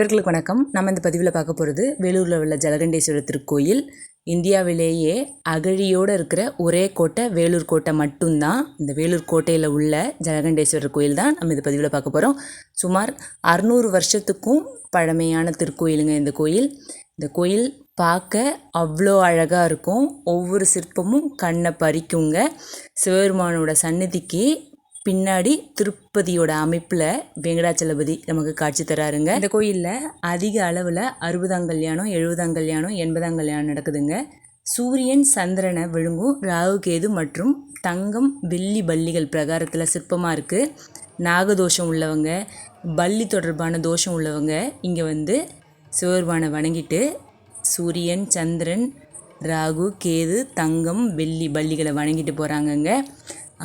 நண்பர்களுக்கு வணக்கம். நம்ம இந்த பதிவில் பார்க்க போகிறது வேலூரில் உள்ள ஜலகண்டேஸ்வரர் திருக்கோயில். இந்தியாவிலேயே அகழியோடு இருக்கிற ஒரே கோட்டை வேலூர் கோட்டை மட்டும்தான். இந்த வேலூர் கோட்டையில் உள்ள ஜலகண்டேஸ்வரர் கோயில் தான் நம்ம இந்த பதிவில் பார்க்க போகிறோம் சுமார் அறுநூறு வருஷத்துக்கும் பழமையான திருக்கோயிலுங்க இந்த கோயில். இந்த கோயில் பார்க்க அவ்வளோ அழகாக இருக்கும். ஒவ்வொரு சிற்பமும் கண்ணை பறிக்குங்க. சிவபெருமானோட சந்நிதிக்கு பின்னாடி திருப்பதியோட அமைப்பில் வெங்கடாச்சலபதி நமக்கு காட்சி தராருங்க. இந்த கோயிலில் அதிக அளவில் அறுபதாம் கல்யாணம் எழுபதாம் கல்யாணம் எண்பதாம் கல்யாணம் நடக்குதுங்க. சூரியன் சந்திரனை விழுங்கும் ராகு கேது மற்றும் தங்கம் வெள்ளி பள்ளிகள் பிரகாரத்தில் சிற்பமாக இருக்குது நாகதோஷம் உள்ளவங்க பள்ளி தொடர்பான தோஷம் உள்ளவங்க இங்கே வந்து சிவபெருமானை வணங்கிட்டு சூரியன் சந்திரன் ராகு கேது தங்கம் வெள்ளி பள்ளிகளை வணங்கிட்டு போகிறாங்கங்க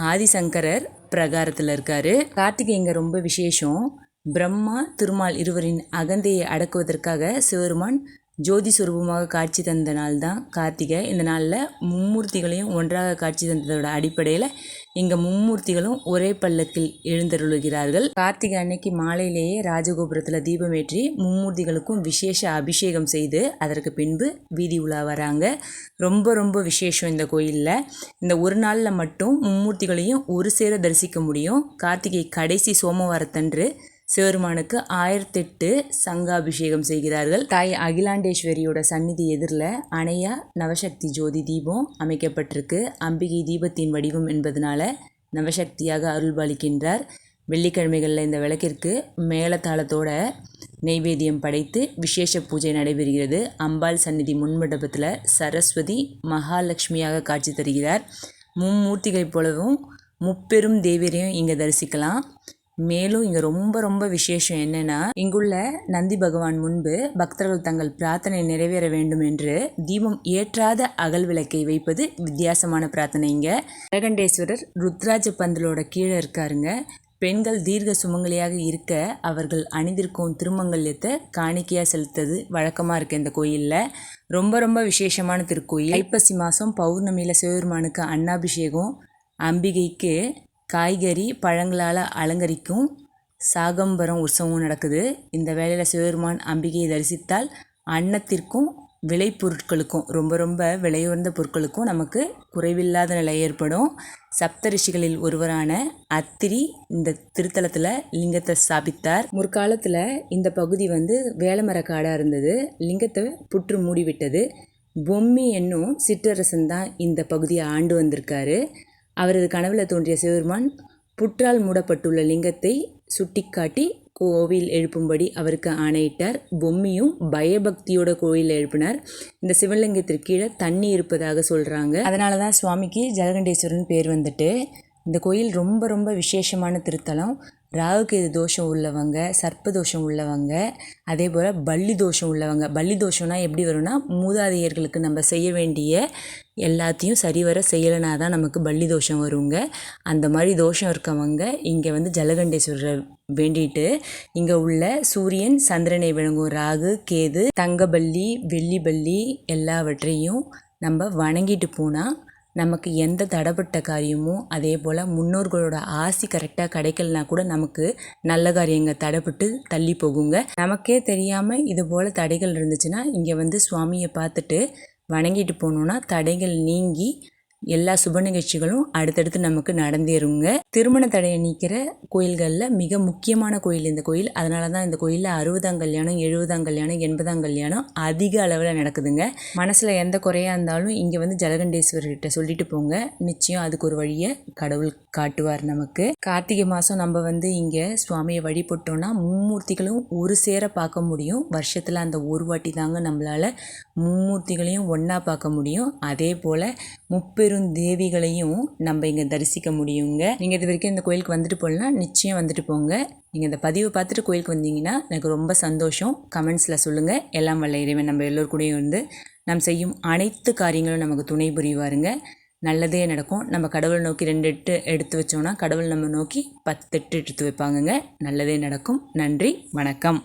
ஆதிசங்கரர் பிரகாரத்தில் இருக்கார். கார்த்திகை இங்கே ரொம்ப விசேஷம். பிரம்மா திருமால் இருவரின் அகந்தையை அடக்குவதற்காக சிவருமான் ஜோதி சுரூபமாக காட்சி தந்த நாள் தான் கார்த்திகை. இந்த நாளில் மும்மூர்த்திகளையும் ஒன்றாக காட்சி தந்ததோட அடிப்படையில் இங்கே மும்மூர்த்திகளும் ஒரே பள்ளத்தில் எழுந்தருளுகிறார்கள். கார்த்திகை அன்னைக்கு மாலையிலேயே ராஜகோபுரத்தில் தீபம் ஏற்றி மும்மூர்த்திகளுக்கும் விசேஷ அபிஷேகம் செய்து அதற்கு பின்பு வீதி உலா வராங்க. ரொம்ப ரொம்ப விசேஷம் இந்த கோயிலில். இந்த ஒரு நாளில் மட்டும் மும்மூர்த்திகளையும் ஒரு சேர தரிசிக்க முடியும். கார்த்திகை கடைசி சோமவாரத்தன்று சிவருமானுக்கு ஆயிரத்தெட்டு சங்காபிஷேகம் செய்கிறார்கள். தாய் அகிலாண்டேஸ்வரியோட சந்நிதி எதிரில் அணையா நவசக்தி ஜோதி தீபம் அமைக்கப்பட்டிருக்கு. அம்பிகை தீபத்தின் வடிவம் என்பதனால நவசக்தியாக அருள்பாலிக்கின்றார். வெள்ளிக்கிழமைகளில் இந்த விளக்கிற்கு மேலத்தாளத்தோட நெய்வேத்தியம் படைத்து விசேஷ பூஜை நடைபெறுகிறது. அம்பாள் சந்நிதி முன்மண்டபத்தில் சரஸ்வதி மகாலட்சுமியாக காட்சி தருகிறார். மும்மூர்த்திகை போலவும் முப்பெரும் தேவியரையும் இங்கே தரிசிக்கலாம். மேலும் இங்கே ரொம்ப ரொம்ப விசேஷம் என்னன்னா இங்குள்ள நந்தி பகவான் முன்பு பக்தர்கள் தங்கள் பிரார்த்தனை நிறைவேற வேண்டும் என்று தீபம் ஏற்றாத அகல் விளக்கை வைப்பது வித்தியாசமான பிரார்த்தனை இங்க. ஜெகண்டேஸ்வரர் ருத்ராஜ பந்தலோட கீழே இருக்காருங்க. பெண்கள் தீர்க்க சுமங்கலியாக இருக்க அவர்கள் அணிந்திருக்கும் திருமங்கல்யத்தை காணிக்கையாக செலுத்தது வழக்கமாக இருக்குது இந்த கோயிலில். ரொம்ப ரொம்ப விசேஷமான திருக்கோயில். ஐப்பசி மாதம் பௌர்ணமியில் சிவபெருமானுக்கு அன்னாபிஷேகம் அம்பிகைக்கு காய்கறி பழங்களால் அலங்கரிக்கும் சாகம்பரம் உற்சவம் நடக்குது. இந்த வேளையில் சிவபெருமான் அம்பிகையை தரிசித்தால் அன்னத்திற்கும் விலை பொருட்களுக்கும் ரொம்ப ரொம்ப விலையுயர்ந்த பொருட்களுக்கும் நமக்கு குறைவில்லாத நிலை ஏற்படும். சப்த ரிஷிகளில் ஒருவரான அத்திரி இந்த திருத்தலத்தில் லிங்கத்தை ஸ்தாபித்தார். முற்காலத்தில் இந்த பகுதி வந்து வேலமர காடாக இருந்தது. லிங்கத்தை புற்று மூடிவிட்டது. பொம்மி என்னும் சிற்றரசன் தான் இந்த பகுதியை ஆண்டு வந்திருக்காரு. அவரது கனவுல தோன்றிய சிவபெருமான் புற்றால் மூடப்பட்டுள்ள லிங்கத்தை சுட்டிக்காட்டி கோவில் எழுப்பும்படி அவருக்கு ஆணையிட்டார். பொம்மியும் பயபக்தியோட கோவிலில் எழுப்பினார். இந்த சிவலிங்கத்திற்கு கீழே தண்ணி இருப்பதாக சொல்கிறாங்க அதனால தான் சுவாமிக்கு ஜலகண்டேஸ்வரன் பேர் வந்துட்டு. இந்த கோயில் ரொம்ப ரொம்ப விசேஷமான திருத்தலம். ராகுகேது தோஷம் உள்ளவங்க சர்ப்ப தோஷம் உள்ளவங்க அதே போல் பள்ளி தோஷம் உள்ளவங்க. பள்ளி தோஷம்னா எப்படி வரும்னா மூதாதையர்களுக்கு நம்ம செய்ய வேண்டிய எல்லாத்தையும் சரிவர செய்யலைனா தான் நமக்கு பள்ளி தோஷம் வருங்க. அந்த மாதிரி தோஷம் இருக்கவங்க இங்கே வந்து ஜலகண்டேஸ்வரர் வேண்டிட்டு இங்கே உள்ள சூரியன் சந்திரனை விளங்கும் ராகு கேது தங்கபள்ளி வெள்ளிபள்ளி எல்லாவற்றையும் நம்ம வணங்கிட்டு போனால் நமக்கு எந்த தடைப்பட்ட காரியமும் அதே போல் முன்னோர்களோட ஆசி கரெக்டாக கிடைக்கலனா கூட நமக்கு நல்ல காரியங்கள் தடைப்பட்டு தள்ளி போகுங்க. நமக்கே தெரியாமல் இது போல் தடைகள் இருந்துச்சுன்னா இங்கே வந்து சுவாமியை பார்த்துட்டு வணங்கிட்டு போனோன்னா தடைகள் நீங்கி எல்லா சுப நிகழ்ச்சிகளும் அடுத்தடுத்து நமக்கு நடந்தேறுங்க. திருமண தடையை நீக்கிற கோயில்களில் மிக முக்கியமான கோயில் இந்த கோயில். அதனால தான் இந்த கோயிலில் அறுபதாம் கல்யாணம் எழுபதாம் கல்யாணம் எண்பதாம் கல்யாணம் அதிக அளவில் நடக்குதுங்க. மனசில் எந்த குறையாக இருந்தாலும் இங்கே வந்து ஜலகண்டேஸ்வரர்கிட்ட சொல்லிட்டு போங்க. நிச்சயம் அதுக்கு ஒரு வழியை கடவுள் காட்டுவார் நமக்கு. கார்த்திகை மாதம் நம்ம வந்து இங்கே சுவாமியை வழிபட்டோம்னா மும்மூர்த்திகளும் ஒரு சேர பார்க்க முடியும். வருஷத்தில் அந்த ஒரு வாட்டி தாங்க நம்மளால் மும்மூர்த்திகளையும் ஒன்றா பார்க்க முடியும். அதே போல் முப்பெரும் பெரும் தேவிகளையும் நம்ம இங்கே தரிசிக்க முடியுங்க. நீங்கள் இது வரைக்கும் இந்த கோயிலுக்கு வந்துட்டு போகலாம் நிச்சயம் வந்துட்டு போங்க. நீங்கள் இந்த பதிவை பார்த்துட்டு கோயிலுக்கு வந்தீங்கன்னா எனக்கு ரொம்ப சந்தோஷம். கமெண்ட்ஸில் சொல்லுங்கள் எல்லாம் வல்ல இறைவன் நம்ம எல்லோருக்கூடையும் வந்து நம் செய்யும் அனைத்து காரியங்களும் நமக்கு துணை புரிவாருங்க. நல்லதே நடக்கும். நம்ம கடவுளை நோக்கி ரெண்டு எட்டு எடுத்து வச்சோம்னா கடவுள் நம்ம நோக்கி பத்து எட்டு எடுத்து வைப்பாங்கங்க. நல்லதே நடக்கும். நன்றி. வணக்கம்.